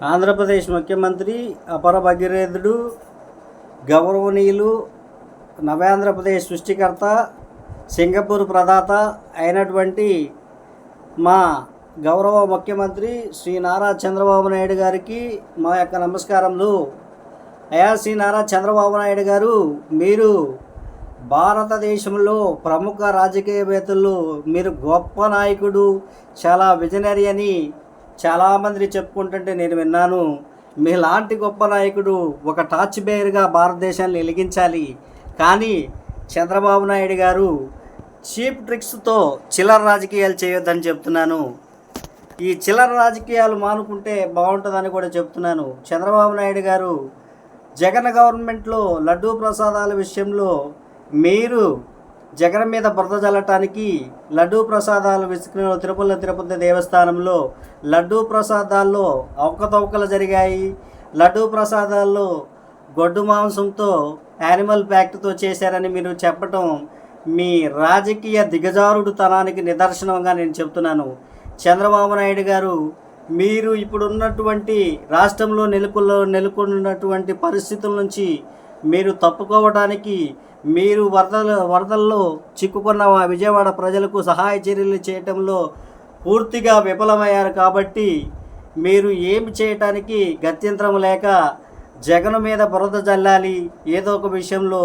ఆంధ్రప్రదేశ్ ముఖ్యమంత్రి అపర భగీరథుడు గౌరవనీయులు నవ్యాంధ్రప్రదేశ్ సృష్టికర్త సింగపూర్ ప్రదాత అయినటువంటి మా గౌరవ ముఖ్యమంత్రి శ్రీ నారా చంద్రబాబు నాయుడు గారికి మా యొక్క నమస్కారములు. అయా శ్రీ నారా చంద్రబాబు నాయుడు గారు మీరు భారతదేశంలో ప్రముఖ రాజకీయవేత్తలు మీరు గొప్ప నాయకుడు చాలా విజనరీ అని చాలామంది చెప్పుకుంటుంటే నేను విన్నాను మీలాంటి గొప్ప నాయకుడు ఒక టార్చ్ బేయర్గా భారతదేశాన్ని వెలిగించాలి. కానీ చంద్రబాబు నాయుడు గారు చీప్ ట్రిక్స్తో చిల్లర రాజకీయాలు చేయొద్దని చెప్తున్నాను. ఈ చిల్లర రాజకీయాలు మానుకుంటే బాగుంటుందని కూడా చెప్తున్నాను. చంద్రబాబు నాయుడు గారు జగన్ గవర్నమెంట్లో లడ్డూ ప్రసాదాల విషయంలో మీరు జగన్ మీద బురద చల్లటానికి లడ్డూ ప్రసాదాలు విసుకుని తిరుపతి తిరుపతి దేవస్థానంలో లడ్డూ ప్రసాదాల్లో అవకతవకలు జరిగాయి. లడ్డూ ప్రసాదాల్లో గొడ్డు మాంసంతో యానిమల్ ప్యాక్ట్తో చేశారని మీరు చెప్పటం మీ రాజకీయ దిగజారుడుతనానికి నిదర్శనంగా నేను చెప్తున్నాను చంద్రబాబు నాయుడు గారు మీరు ఇప్పుడున్నటువంటి రాష్ట్రంలో నెలకొల్లో నెలకొన్నటువంటి పరిస్థితుల నుంచి మీరు తప్పుకోవడానికి మీరు వరదల వరదల్లో చిక్కుకున్న మా విజయవాడ ప్రజలకు సహాయ చర్యలు చేయటంలో పూర్తిగా విఫలమయ్యారు కాబట్టి మీరు ఏమి చేయటానికి గత్యంతరం లేక జగన్ మీద బురద జల్లాలి. ఏదో ఒక విషయంలో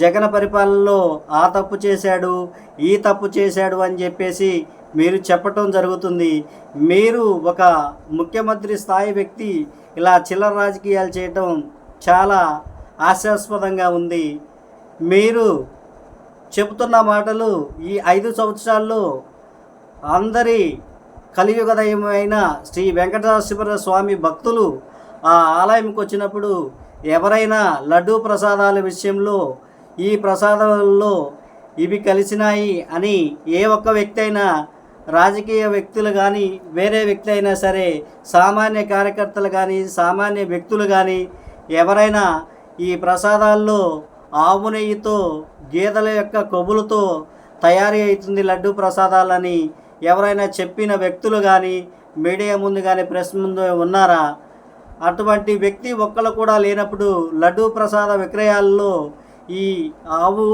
జగన్ పరిపాలనలో ఆ తప్పు చేశాడు ఈ తప్పు చేశాడు అని చెప్పేసి మీరు చెప్పటం జరుగుతుంది. మీరు ఒక ముఖ్యమంత్రి స్థాయి వ్యక్తి ఇలా చిల్లర రాజకీయాలు చేయటం చాలా హాస్యాస్పదంగా ఉంది. మీరు చెబుతున్న మాటలు ఈ ఐదు సంవత్సరాల్లో అందరి కలియుగదయమైన శ్రీ వెంకటేశ్వర స్వామి భక్తులు ఆ ఆలయంకి వచ్చినప్పుడు ఎవరైనా లడ్డూ ప్రసాదాల విషయంలో ఈ ప్రసాదాలలో ఇవి కలిసినాయి అని ఏ ఒక్క వ్యక్తి అయినా రాజకీయ వ్యక్తులు కానీ వేరే వ్యక్తి అయినా సరే సామాన్య కార్యకర్తలు కానీ సామాన్య వ్యక్తులు కానీ ఎవరైనా ఈ ప్రసాదాల్లో ఆవు నెయ్యితో గేదెల యొక్క కొవ్వులతో తయారీ అవుతుంది లడ్డు ప్రసాదాలని ఎవరైనా చెప్పిన వ్యక్తులు కానీ మీడియా ముందు కానీ ప్రెస్ ముందు ఉన్నారా? అటువంటి వ్యక్తి ఒక్కరు కూడా లేనప్పుడు లడ్డు ప్రసాద విక్రయాల్లో ఈ ఆవు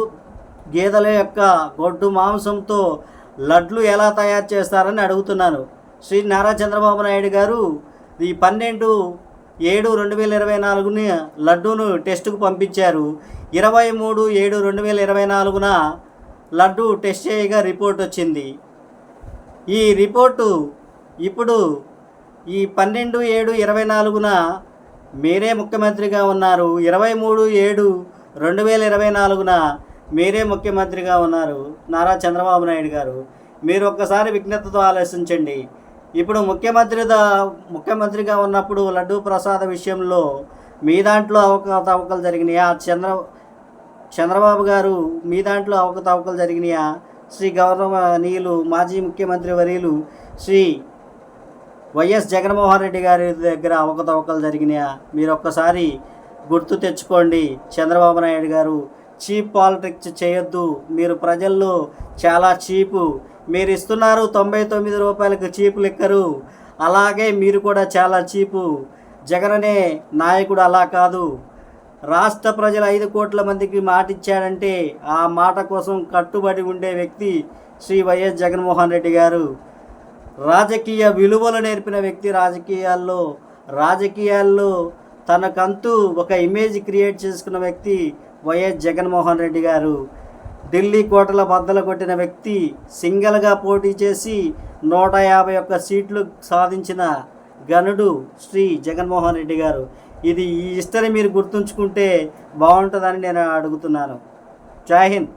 గేదెల యొక్క గొడ్డు మాంసంతో లడ్లు ఎలా తయారు చేస్తారని అడుగుతున్నాను శ్రీ నారా చంద్రబాబు నాయుడు గారు ఈ పన్నెండు ఏడు రెండు వేల ఇరవై నాలుగుని లడ్డూను టెస్టుకు పంపించారు. ఇరవై మూడు ఏడు రెండు వేల ఇరవై నాలుగున లడ్డు టెస్ట్ చేయగా రిపోర్ట్ వచ్చింది. ఈ రిపోర్టు ఇప్పుడు ఈ పన్నెండు ఏడు ఇరవై నాలుగున మీరే ముఖ్యమంత్రిగా ఉన్నారు. ఇరవై మూడు ఏడు రెండు వేల ఇరవై నాలుగున మీరే ముఖ్యమంత్రిగా ఉన్నారు నారా చంద్రబాబు నాయుడు గారు. మీరు ఒక్కసారి విజ్ఞతతో ఆలోచించండి. ఇప్పుడు ముఖ్యమంత్రి ముఖ్యమంత్రిగా ఉన్నప్పుడు లడ్డూ ప్రసాద విషయంలో మీ దాంట్లో అవకతవకలు జరిగినాయా? చంద్ర చంద్రబాబు గారు మీ దాంట్లో అవకతవకలు జరిగినాయా? శ్రీ గౌరవనీయులు మాజీ ముఖ్యమంత్రి వర్యులు శ్రీ వైఎస్ జగన్మోహన్ రెడ్డి గారి దగ్గర అవకతవకలు జరిగినాయా? మీరు ఒక్కసారి గుర్తు తెచ్చుకోండి. చంద్రబాబు నాయుడు గారు చీప్ పాలిటిక్స్ చేయొద్దు. మీరు ప్రజల్లో చాలా చీపు మీరు ఇస్తున్నారు తొంభై తొమ్మిది రూపాయలకు చీపు లిక్కరు. అలాగే మీరు కూడా చాలా చీపు. జగన్ అనే నాయకుడు అలా కాదు. రాష్ట్ర ప్రజలు ఐదు కోట్ల మందికి మాట ఇచ్చాడంటే ఆ మాట కోసం కట్టుబడి ఉండే వ్యక్తి శ్రీ వైఎస్ జగన్మోహన్ రెడ్డి గారు. రాజకీయ విలువలు నేర్పిన వ్యక్తి రాజకీయాల్లో రాజకీయాల్లో తనకంతూ ఒక ఇమేజ్ క్రియేట్ చేసుకున్న వ్యక్తి వైఎస్ జగన్మోహన్ రెడ్డి గారు. ఢిల్లీ కోటల బద్దలు కొట్టిన వ్యక్తి సింగిల్గా పోటీ చేసి నూట యాభై ఒక్క సీట్లు సాధించిన గనుడు శ్రీ జగన్మోహన్ రెడ్డి గారు. ఇది ఈ హిస్టరీ మీరు గుర్తుంచుకుంటే బాగుంటుందని నేను అడుగుతున్నాను. జై హింద్.